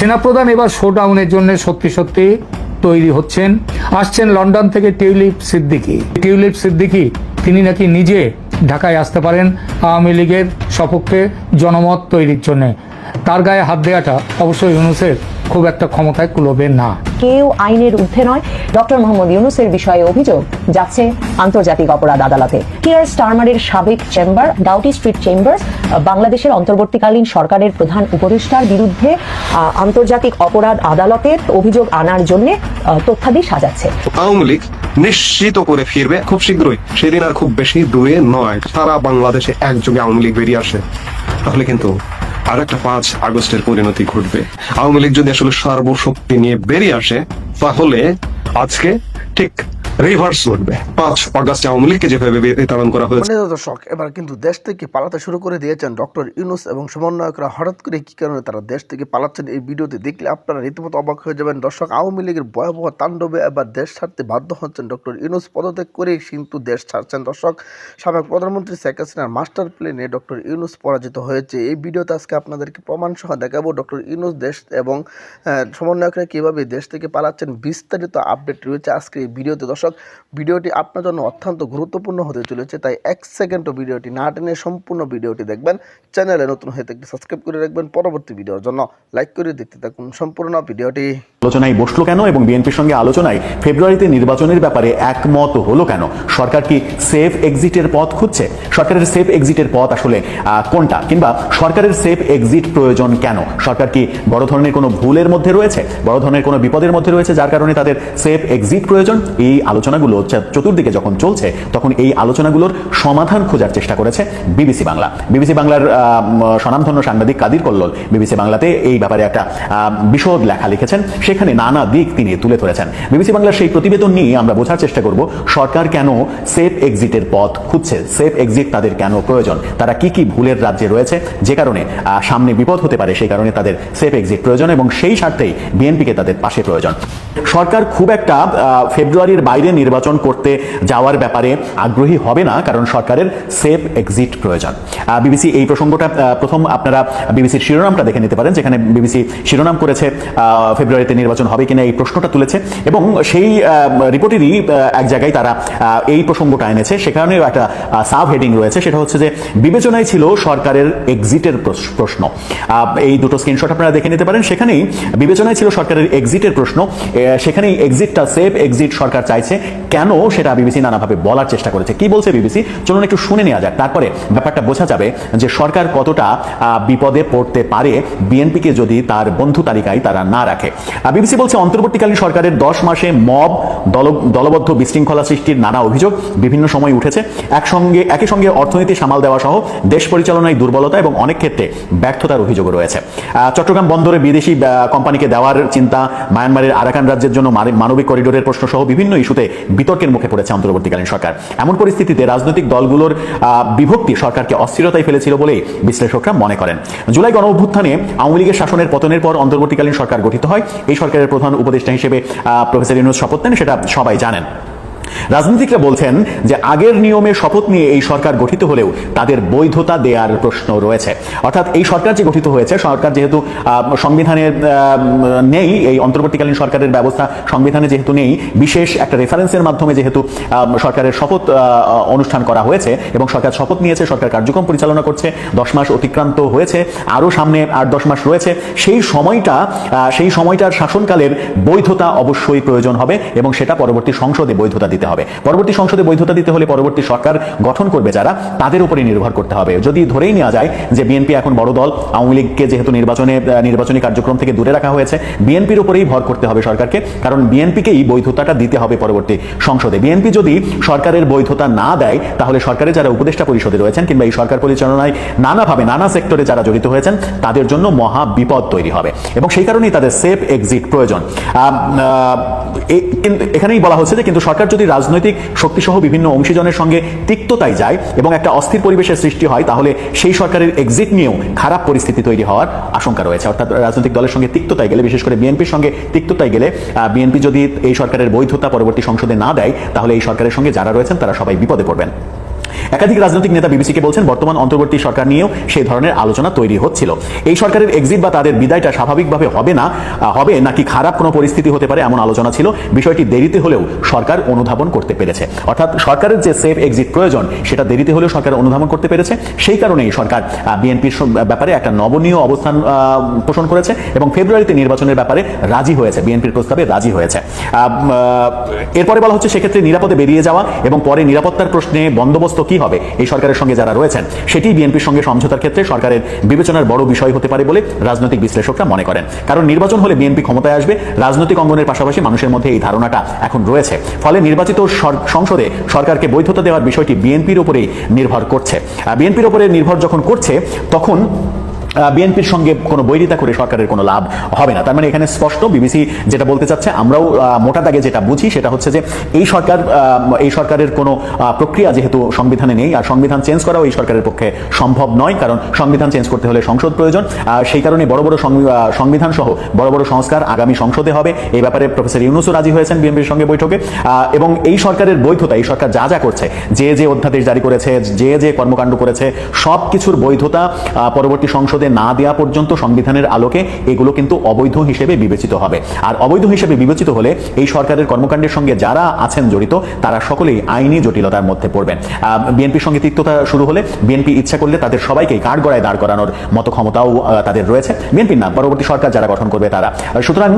সেনাপ্রধান এবার শোডাউনের জন্য সত্যি সত্যি তৈরি হচ্ছেন। আসছেন লন্ডন থেকে টিউলিপ সিদ্দিকি। টিউলিপ সিদ্দিকি, তিনি নাকি নিজে ঢাকায় আসতে পারেন আওয়ামী লীগের সপক্ষে জনমত তৈরির জন্য। তার গায়ে হাত দেওয়াটা অবশ্যই ইউনুসের খুব একটা ক্ষমতায় কুলবে না। কেউ আইনের ঊর্ধ্বে নয়। ডক্টর মোহাম্মদ ইউনুসের বিষয়ে অভিযোগ যাচ্ছে আন্তর্জাতিক অপরাধ আদালতে। কিয়ার স্টারমারের সাবেক চেম্বার ডাউটি স্ট্রিট চেম্বার বাংলাদেশের অন্তর্বর্তীকালীন সরকারের প্রধান উপদেষ্টার বিরুদ্ধে আন্তর্জাতিক অপরাধ আদালতের অভিযোগ আনার জন্য তথ্যাদি সাজাচ্ছে। আওয়ামী লীগ নিশ্চিত করে ফিরবে খুব শীঘ্রই। সেদিন আর খুব বেশি দূরে নয় সারা বাংলাদেশে একযোগে আওয়ামী লীগ বেরিয়ে আসে। তাহলে কিন্তু আর একটা পাঁচ আগস্টের পরিণতি ঘটবে। আওয়ামী লীগ যদি আসলে সর্বশক্তি নিয়ে বেরিয়ে আসে, তাহলে আজকে ঠিক রিভার্স ঘটবে পাঁচ আগস্টে আওয়ামী লীগকে যেভাবে বিতাড়ন করা হয়েছে। মানে দর্শক এবার কিন্তু দেশ থেকে পালাতে শুরু করে দিয়েছেন ডক্টর ইউনুস এবং সমন্বয়করা। হঠাৎ করে কি কারণে তারা দেশ থেকে পালাচ্ছেন এই ভিডিওতে দেখলে আপনারা রীতিমতো অবাক হয়ে যাবেন। দর্শক, আওয়ামী লীগের ভয়াবহ তাণ্ডবে এবার দেশ ছাড়তে বাধ্য হচ্ছেন ডক্টর ইউনুস। পদত্যাগ করে কিন্তু দেশ ছাড়ছেন। দর্শক, সাবেক প্রধানমন্ত্রী শেখ হাসিনার মাস্টার প্ল্যানে ডক্টর ইউনুস পরাজিত হয়েছে। এই ভিডিওতে আজকে আপনাদেরকে প্রমাণ সহ দেখাবো ডক্টর ইউনুস দেশ এবং সমন্বয়করা কীভাবে দেশ থেকে পালাচ্ছেন। বিস্তারিত আপডেট রয়েছে আজকে এই ভিডিওতে। দর্শক ভিডিওটি আপনার জন্য অত্যন্ত গুরুত্বপূর্ণ হতে চলেছে, তাই এক সেকেন্ডও ভিডিওটি না টেনে সম্পূর্ণ ভিডিওটি দেখবেন। চ্যানেলে নতুন হয়ে থাকলে সাবস্ক্রাইব করে রাখবেন। পরবর্তী ভিডিওর জন্য লাইক করে দেখতে থাকুন সম্পূর্ণ ভিডিওটি। আলোচনায় বসল কেন এবং বিএনপির সঙ্গে আলোচনায় ফেব্রুয়ারিতে নির্বাচনের ব্যাপারে একমত হলো কেন? সরকার কি সেফ এক্সিটের পথ খুঁজছে? সরকারের সেফ এক্সিটের পথ আসলে কোনটা? কিংবা সরকারের সেফ এক্সিট প্রয়োজন কেন? সরকার কি বড় ধরনের কোনো ভুলের মধ্যে রয়েছে? বড় ধরনের কোনো বিপদের মধ্যে রয়েছে যার কারণে তাদের সেফ এক্সিট প্রয়োজন? এই আলোচনাগুলো চতুর্দিকে যখন চলছে, তখন এই আলোচনাগুলোর সমাধান খোঁজার চেষ্টা করেছে বিবিসি বাংলা। বিবিসি বাংলার স্বনামধন্য সাংবাদিক কাদির কল্লোল বিবিসি বাংলাতে এই ব্যাপারে একটা বিশদ লেখা লিখেছেন। সেখানে নানা দিক তিনি তুলে ধরেছেন। বিবিসি বাংলার সেই প্রতিবেদন নিয়ে আমরা বোঝার চেষ্টা করব, সরকার কেন সেফ এক্সিটের পথ খুঁজছে? সেফ এক্সিট তাদের কেন প্রয়োজন? তারা কি কি ভুলের রাজ্যে রয়েছে? যে কারণে সামনে বিপদ হতে পারে, সেই কারণে তাদের সেফ এক্সিট প্রয়োজন এবং সেই স্বার্থেই বিএনপিকে তাদের পাশে প্রয়োজন। সরকার খুব একটা ফেব্রুয়ারির বাইরে নির্বাচন করতে যাওয়ার ব্যাপারে আগ্রহী হবে না, কারণ সরকারের সেফ এক্সিট প্রয়োজন। বিবিসি এই প্রসঙ্গটা প্রথম আপনারা বিবিসির শিরোনামটা দেখে নিতে পারেন, যেখানে বিবিসি শিরোনাম করেছে ফেব্রুয়ারিতে নির্বাচন হবে কিনা এই প্রশ্নটা তুলেছে। এবং সেই রিপোর্টেরই এক জায়গায় তারা এই প্রসঙ্গটা এনেছে। সেখানেও একটা সাব হেডিং রয়েছে, সেটা হচ্ছে যে বিবেচনায় ছিল সরকারের এক্সিটের প্রশ্ন। এই দুটো স্ক্রিনশট আপনারা দেখে নিতে পারেন। সেখানেই বিবেচনায় ছিল সরকারের এক্সিটের প্রশ্ন। সেখানেই এক্সিটটা সেফ এক্সিট সরকার চাইছে কেন সেটা বিবিসি নানাভাবে বলার চেষ্টা করেছে? কি বলছে বিবিসি? চলুন একটু শুনে নেওয়া যাক। তারপরে ব্যাপারটা বোঝা যাবে যে সরকার কতটা বিপদে পড়তে পারে বিএনপিকে যদি তার বন্ধু তালিকায় তারা না রাখে। বিবিসি বলছে, অন্তর্বর্তীকালীন সরকারের দশ মাসে মব, দল, দলবদ্ধ বিশৃঙ্খলা সৃষ্টির নানা অভিযোগ বিভিন্ন সময় উঠেছে। একসঙ্গে একই সঙ্গে অর্থনীতি সামাল দেওয়া সহ দেশ পরিচালনায় দুর্বলতা এবং অনেক ক্ষেত্রে ব্যর্থতার অভিযোগও রয়েছে। চট্টগ্রাম বন্দরে বিদেশি কোম্পানিকে দেওয়ার চিন্তা, মায়ানমারের আরাকান রাজ্যের জন্য মানবিক করিডোরের প্রশ্ন সহ বিভিন্ন ইস্যুতে বিতর্কের মুখে পড়েছে অন্তর্বর্তীকালীন সরকার। এমন পরিস্থিতিতে রাজনৈতিক দলগুলোর বিভক্তি সরকারকে অস্থিরতায় ফেলেছিল বলে বিশ্লেষকরা মনে করেন। জুলাই গণ অভ্যুত্থানে আওয়ামী লীগের শাসনের পতনের পর অন্তর্বর্তীকালীন সরকার গঠিত হয়। এই সরকারের প্রধান উপদেষ্টা হিসেবে প্রফেসর ইউনুস শপথ নেন, সেটা সবাই জানেন। রাজনীতিকরা বলছেন যে আগের নিয়মে শপথ নিয়ে এই সরকার গঠিত হলেও তাদের বৈধতা দেওয়ার প্রশ্ন রয়েছে। অর্থাৎ এই সরকার যে গঠিত হয়েছে সরকার যেহেতু আহ, সংবিধানে নেই এই অন্তর্বর্তীকালীন সরকারের ব্যবস্থা সংবিধানে যেহেতু নেই বিশেষ একটা রেফারেন্সের মাধ্যমে যেহেতু সরকারের শপথ অনুষ্ঠান করা হয়েছে এবং সরকার শপথ নিয়েছে সরকার কার্যক্রম পরিচালনা করছে দশ মাস অতিক্রান্ত হয়েছে আরও সামনে আট দশ মাস রয়েছে সেই সময়টা সেই সময়টার শাসনকালের বৈধতা অবশ্যই প্রয়োজন হবে এবং সেটা পরবর্তী সংসদে বৈধতা দিতে হবে। পরবর্তী সংসদে বৈধতা দিতে হলে পরবর্তী সরকার গঠন করবে যারা, তাদের উপরে নির্ভর করতে হবে। যদি ধরেই নেওয়া যায় যে বিএনপি এখন বড় দল, আওয়ামী লীগকে যেহেতু নির্বাচনে নির্বাচনী কার্যক্রম থেকে দূরে রাখা হয়েছে, বিএনপির উপরেই ভর করতে হবে সরকারকে, কারণ বিএনপিকেই বৈধতাটা দিতে হবে পরবর্তী সংসদে। বিএনপি যদি সরকারের বৈধতা না দেয়, তাহলে সরকারের যারা উপদেষ্টা পরিষদে রয়েছেন কিংবা এই সরকার পরিচালনায় নানাভাবে নানা সেক্টরে যারা জড়িত হয়েছেন, তাদের জন্য মহা বিপদ তৈরি হবে। এবং সেই কারণেই তাদের সেফ এক্সিট প্রয়োজন। এখানেই বলা হচ্ছে যে কিন্তু সরকার যদি রাজনৈতিক শক্তিসহ বিভিন্ন অংশীজনের সঙ্গে তিক্ততায় যায় এবং একটা অস্থির পরিবেশের সৃষ্টি হয়, তাহলে সেই সরকারের এক্সিট নিয়েও খারাপ পরিস্থিতি তৈরি হওয়ার আশঙ্কা রয়েছে। অর্থাৎ রাজনৈতিক দলের সঙ্গে তিক্ততায় গেলে, বিশেষ করে বিএনপির সঙ্গে তিক্ততায় গেলে বিএনপি যদি এই সরকারের বৈধতা পরবর্তী সংসদে না দেয়, তাহলে এই সরকারের সঙ্গে যারা রয়েছেন, তারা সবাই বিপদে পড়বেন। একাধিক রাজনৈতিক নেতা বিবিসিকে বলছেন, বর্তমান অন্তর্বর্তী সরকার নিয়েও সেই ধরনের আলোচনা তৈরি হচ্ছিল। এই সরকারের এক্সিট বা তাদের বিদায়টা স্বাভাবিকভাবে হবে না হবে নাকি খারাপ কোনো পরিস্থিতি হতে পারে এমন আলোচনা ছিল, বিষয়টি দেরিতে হলেও সরকার অনুধাবন করতে পেরেছে। অর্থাৎ সরকারের যে সেফ এক্সিট প্রয়োজন, সেটা দেরিতে হলেও সরকার অনুধাবন করতে পেরেছে। সেই কারণেই সরকার বিএনপির ব্যাপারে একটা নবনীয় অবস্থান পোষণ করেছে এবং ফেব্রুয়ারিতে নির্বাচনের ব্যাপারে রাজি হয়েছে, বিএনপির প্রস্তাবে রাজি হয়েছে। এরপরে বলা হচ্ছে, সেক্ষেত্রে নিরাপদে বেরিয়ে যাওয়া এবং পরে নিরাপত্তার প্রশ্নে বন্দোবস্ত কি হবে? এই সরকারের সঙ্গে যারা রয়েছেন, সেটি বিএনপির সঙ্গে সমঝোতার ক্ষেত্রে সরকারের বিবেচনার বড় বিষয় হতে পারে বলে রাজনৈতিক বিশ্লেষকরা মনে করেন। কারণ নির্বাচন হলে বিএনপি ক্ষমতায় আসবে, রাজনৈতিক অঙ্গনের পাশাপাশি মানুষের মধ্যে এই ধারণাটা এখন রয়েছে। ফলে নির্বাচিত সংসদে সরকারকে বৈধতা দেওয়ার বিষয়টি বিএনপির উপরেই নির্ভর করছে। বিএনপির উপরে নির্ভর যখন করছে, তখন বিএনপির সঙ্গে কোনো বৈরিতা করে সরকারের কোনো লাভ হবে না। তার মানে এখানে স্পষ্ট, বিবিসি যেটা বলতে চাচ্ছে, আমরাও মোটা দাগে যেটা বুঝি সেটা হচ্ছে যে এই সরকার এই সরকারের কোনো প্রক্রিয়া যেহেতু সংবিধানে নেই আর সংবিধান চেঞ্জ করাও এই সরকারের পক্ষে সম্ভব নয়, কারণ সংবিধান চেঞ্জ করতে হলে সংসদ প্রয়োজন। সেই কারণে বড় বড় সংবি- সংবিধান সহ বড় বড় সংস্কার আগামী সংসদে হবে। এই ব্যাপারে প্রফেসর ইউনুসও রাজি হয়েছেন বিএনপির সঙ্গে বৈঠকে। এবং এই সরকারের বৈধতা, এই সরকার যা যা করছে, যে যে অধ্যাদেশ জারি করেছে, যে যে কর্মকাণ্ড করেছে সব কিছুর বৈধতা পরবর্তী সংসদে না দেওয়া পর্যন্ত সংবিধানের আলোকে এগুলো কিন্তু অবৈধ হিসেবে বিবেচিত হবে। আর অবৈধ হিসেবে বিবেচিত হলে এই সরকারের কর্মকাণ্ডের সঙ্গে যারা আছেন জড়িত, তারা সকলেই আইনি জটিলতার মধ্যে পড়বেন। বিএনপির সঙ্গে তিক্ততা শুরু হলে বিএনপি ইচ্ছা করলে তাদের সবাইকে কাঠগড়ায় দাঁড় করানোর মতো ক্ষমতাও তাদের রয়েছে। বিএনপির না, পরবর্তী সরকার যারা গঠন করবে তারা। সুতরাং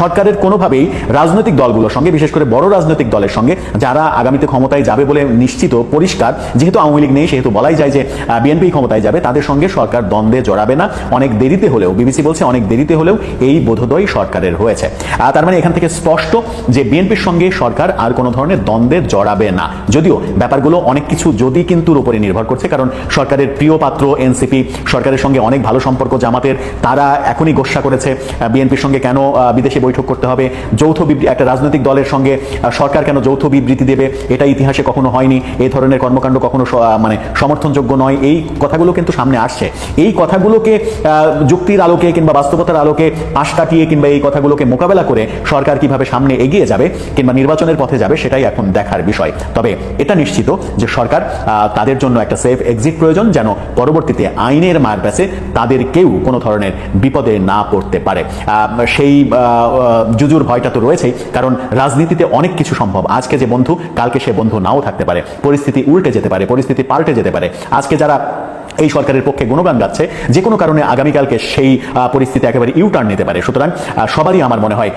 সরকারের কোনোভাবেই রাজনৈতিক দলগুলোর সঙ্গে, বিশেষ করে বড় রাজনৈতিক দলের সঙ্গে যারা আগামীতে ক্ষমতায় যাবে বলে নিশ্চিত, পরিষ্কার, যেহেতু আওয়ামী লীগ নেই, সেহেতু বলাই যায় যে বিএনপি ক্ষমতায় যাবে, তাদের সঙ্গে সরকার দ্বন্দ্বে জড়াবে না, অনেক দেরিতে হলেও বিবিসি বলছে অনেক দেরিতে হলেও এই বোধোদয় সরকারের হয়েছে। তার মানে এখান থেকে স্পষ্ট যে বিএনপির সঙ্গে সরকার আর কোনো ধরনের দ্বন্দ্বে জড়াবে না। যদিও ব্যাপারগুলো অনেক কিছু যদি কিন্তুর উপরে নির্ভর করছে, কারণ সরকারের প্রিয় পাত্র এনসিপি সরকারের সঙ্গে অনেক ভালো সম্পর্ক জামাতের, তারা এখনই গোসা করেছে। বিএনপির সঙ্গে কেন বিদেশে বৈঠক করতে হবে? যৌথ একটা রাজনৈতিক দলের সঙ্গে সরকার কেন যৌথ বিবৃতি দেবে? এটা ইতিহাসে কখনো হয়নি। এই ধরনের কর্মকাণ্ড কখনো মানে সমর্থনযোগ্য নয়। এই কথাগুলো কিন্তু সামনে আসছে। এই কথাগুলোকে যুক্তির আলোকে কিংবা বাস্তবতার আলোকে পাশ কাটিয়ে কিংবা এই কথাগুলোকে মোকাবেলা করে সরকার কীভাবে সামনে এগিয়ে যাবে কিংবা নির্বাচনের পথে যাবে সেটাই এখন দেখার বিষয়। তবে এটা নিশ্চিত যে সরকার তাদের জন্য একটা সেফ এক্সিট প্রয়োজন যেন পরবর্তীতে আইনের মার প্যাসে তাদের কেউ কোনো ধরনের বিপদে না পড়তে পারে। সেই জুজুর ভয়টা তো রয়েছেই, কারণ রাজনীতিতে অনেক কিছু সম্ভব। আজকে যে বন্ধু, কালকে সে বন্ধু নাও থাকতে পারে। পরিস্থিতি উল্টে যেতে পারে, পরিস্থিতি পাল্টে যেতে পারে। আজকে যারা এই সরকারের পক্ষে গুণগান গাচ্ছে। যে কোনো কারণে আগামীকালকে সেই পরিস্থিতি একেবারে ইউটার্ন নিতে পারে। সুতরাং সবারই আমার মনে হয়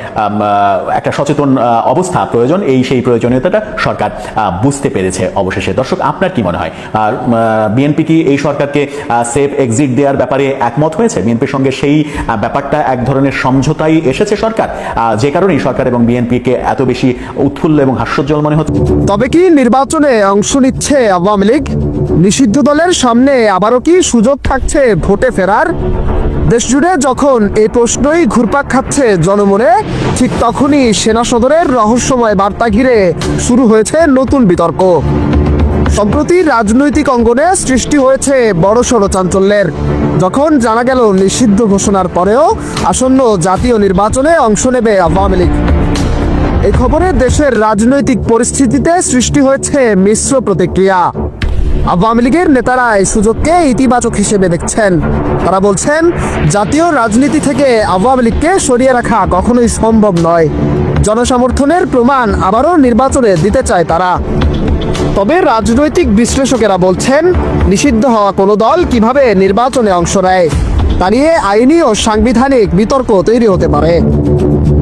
একটা সচেতন অবস্থা প্রয়োজন। এই সেই প্রয়োজনীয়তাটা সরকার বুঝতে পেরেছে অবশেষে। দর্শক, আপনার কি মনে হয়? আর বিএনপি কি এই সরকারকে সেফ এক্সিট দেওয়ার ব্যাপারে একমত হয়েছে? বিএনপির সঙ্গে সেই ব্যাপারটা এক ধরনের সমঝোতাই এসেছে সরকার। যে কারণেই সরকার এবং বিএনপিকে এত বেশি উৎফুল্ল এবং হাস্যজ্জ্বল মনে হচ্ছে। তবে কি নির্বাচনে অংশ নিচ্ছে আওয়ামী লীগ? নিষিদ্ধ দলের সামনে আবারও কি সুযোগ থাকছে ভোটে ফেরার? দেশজুড়ে যখন এই প্রশ্নই ঘুরপাক খাচ্ছে জনমনে, ঠিক তখনই সেনা সদরের রহস্যময় বার্তা ঘিরে শুরু হয়েছে নতুন বিতর্ক। সম্প্রতি রাজনৈতিক অঙ্গনে সৃষ্টি হয়েছে বড়সড় চাঞ্চল্যের। যখন জানা গেল নিষিদ্ধ ঘোষণার পরেও আসন্ন জাতীয় নির্বাচনে অংশ নেবে আওয়ামী লীগ। এই খবরে দেশের রাজনৈতিক পরিস্থিতিতে সৃষ্টি হয়েছে মিশ্র প্রতিক্রিয়া। আওয়ামী লীগের নেতারা এই সুযোগকে ইতিবাচক হিসেবে দেখছেন। তারা বলছেন, জাতীয় রাজনীতি থেকে আওয়ামী লীগকে সরিয়ে রাখা কখনোই সম্ভব নয়। জনসমর্থনের প্রমাণ আবারও নির্বাচনে দিতে চায় তারা। তবে রাজনৈতিক বিশ্লেষকেরা বলছেন, নিষিদ্ধ হওয়া কোনো দল কীভাবে নির্বাচনে অংশ নেয়, তা নিয়ে আইনি ও সাংবিধানিক বিতর্ক তৈরি হতে পারে।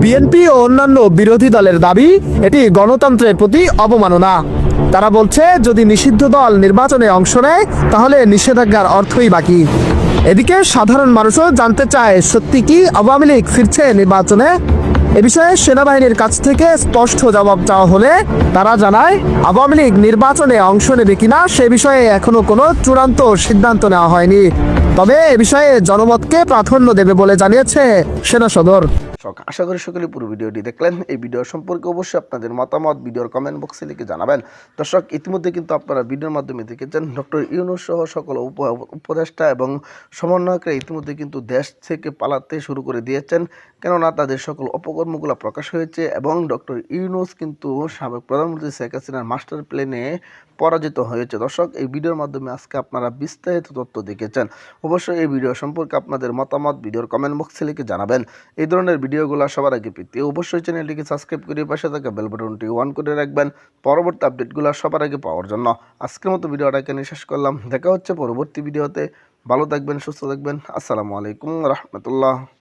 বিএনপি ও অন্যান্য বিরোধী দলের দাবি, এটি গণতন্ত্রের প্রতি অবমাননা। তারা বলছে, যদি নিষিদ্ধ দল নির্বাচনে অংশ নেয়, তাহলে নিষেধাজ্ঞার অর্থই বাকি। এদিকে সাধারণ মানুষও জানতে চায়, সত্যি কি আওয়ামী লীগ ফিরছে নির্বাচনে? এ বিষয়ে সেনাবাহিনীর কাছ থেকে স্পষ্ট জবাব চাওয়া হলে তারা জানায়, আওয়ামী লীগ নির্বাচনে অংশ নেবে কিনা সে বিষয়ে এখনও কোনো চূড়ান্ত সিদ্ধান্ত নেওয়া হয়নি। তবে এ বিষয়ে জনমতকে প্রাধান্য দেবে বলে জানিয়েছে সেনা সদর। দর্শক, আশা করি সকলে পুরো ভিডিওটি দেখলেন। এই ভিডিও সম্পর্কে অবশ্যই আপনাদের মতামত ভিডিওর কমেন্ট বক্সে লিখে জানাবেন। দর্শক, ইতিমধ্যে কিন্তু আপনারা ভিডিওর মাধ্যমে দেখেছেন ডক্টর ইউনুস সহ সকল উপ- উপদেষ্টা এবং সমন্বয়করা ইতিমধ্যে কিন্তু দেশ থেকে পালাতে শুরু করে দিয়েছেন। কেননা তাদের সকল অপকর্মগুলো প্রকাশ হয়েছে এবং ডক্টর ইউনুস কিন্তু সাবেক প্রধানমন্ত্রী শেখ হাসিনার মাস্টার প্ল্যানে পরাজিত হয়েছে। দর্শক, এই ভিডিওর মাধ্যমে আজকে আপনারা বিস্তারিত তথ্য দেখেছেন। অবশ্যই এই ভিডিও সম্পর্কে আপনাদের মতামত ভিডিওর কমেন্ট বক্সে লিখে জানাবেন। এই ধরনের ভিডিওগুলো সবার আগে পেতে অবশ্যই চ্যানেলটিকে সাবস্ক্রাইব করে পাশে থাকা বেল বাটনটি অন করে রাখবেন। পরবর্তী আপডেটগুলো সবার আগে পাওয়ার জন্য আজকের মতো ভিডিওটা এখানে শেষ করলাম। দেখা হচ্ছে পরবর্তী ভিডিওতে। ভালো থাকবেন, সুস্থ থাকবেন। আসসালামু আলাইকুম রহমতুল্লাহ।